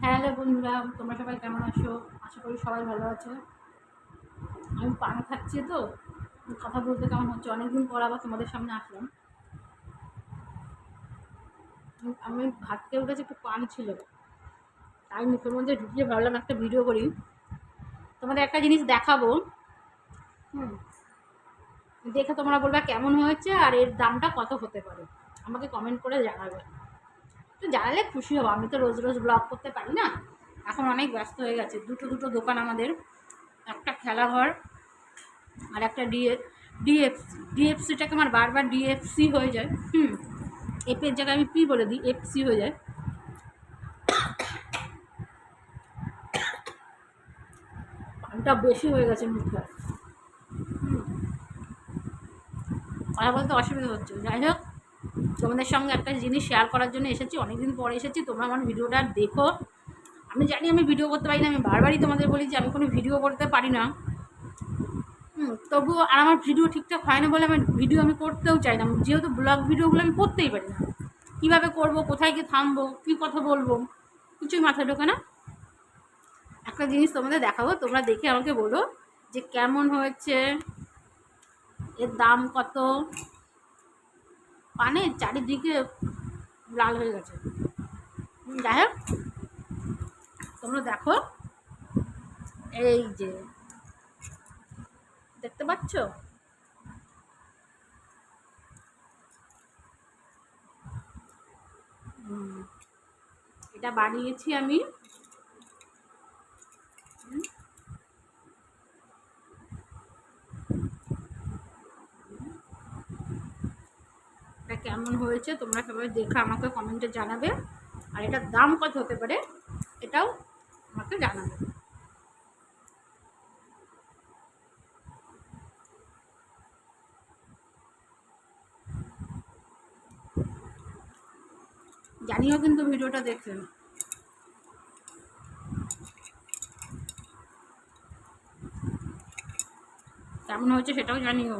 Hello বন্ধুরা, তোমরা সবাই কেমন আছো? আশা করি সবাই ভালো আছো। আমি পান খাচ্ছি তো, কথা বলতে কেমন হচ্ছে? অনেকদিন পর আবার তোমাদের সামনে আসলাম। আমি ভাত খেয়ে উঠেছি, একটু পান ছিল। তাই মুখের মধ্যে ঢুকিয়ে ভাবলাম একটা ভিডিও করি। তোমাদের একটা জিনিস দেখাবো। হুম। দেখে তোমরা বলবে কেমন হয়েছে আর এর দামটা কত হতে পারে। আমাকে কমেন্ট করে জানাবে। তো জানালে খুশি হব। আমি তো রোজ রোজ ব্লগ করতে পারি না। এখন অনেক ব্যস্ত হয়ে গেছে। দুটো দুটো দোকান আমাদের। একটা খেলাঘর আর একটা ডিএ ডিএফসি। ডিএফসিটাকে আমার বারবার ডিএফসি হয়ে যায়। হুম এপের জায়গায় আমি পি বলে দিই, এফসি হয়ে যায়। পানটা বেশি হয়ে গেছে মুখে। কথা বলতে অসুবিধা হচ্ছে। যাই হোক তোমাদের সঙ্গে একটা জিনিস শেয়ার করার জন্য এসেছি, অনেকদিন পরে এসেছি, তোমরা আমার ভিডিওটা দেখো। আমি জানি আমি ভিডিও করতে পারি না, আমি বারবারই তোমাদের বলি যে আমি কোনো ভিডিও করতে পারি না। তবুও আর আমার ভিডিও ঠিকঠাক হয় না বলে আমার ভিডিও আমি করতেও চাই না। যেহেতু ব্লগ ভিডিওগুলো আমি করতেই পারি না। কীভাবে করব, কোথায় গিয়ে থামবো, কী কথা বলব, কিছুই মাথায় ঢোকে না। একটা জিনিস তোমাদের দেখাবো, তোমরা দেখে আমাকে বলো যে কেমন হয়েছে, এর দাম কত পানের চারিদিকে লাল হয়ে গেছে। যাই হোক, তোমরা দেখো, এই যে, দেখতে পাচ্ছ? এটা বানিয়েছি আমি। কেমন হয়েছে তোমরা সবাই দেখে আমাকে কমেন্টে জানাবে। আর এটার দাম কত হতে পারে এটাও আমাকে জানাবে। জানিও কিন্তু ভিডিওটা দেখে। কেমন হয়েছে সেটাও জানিও।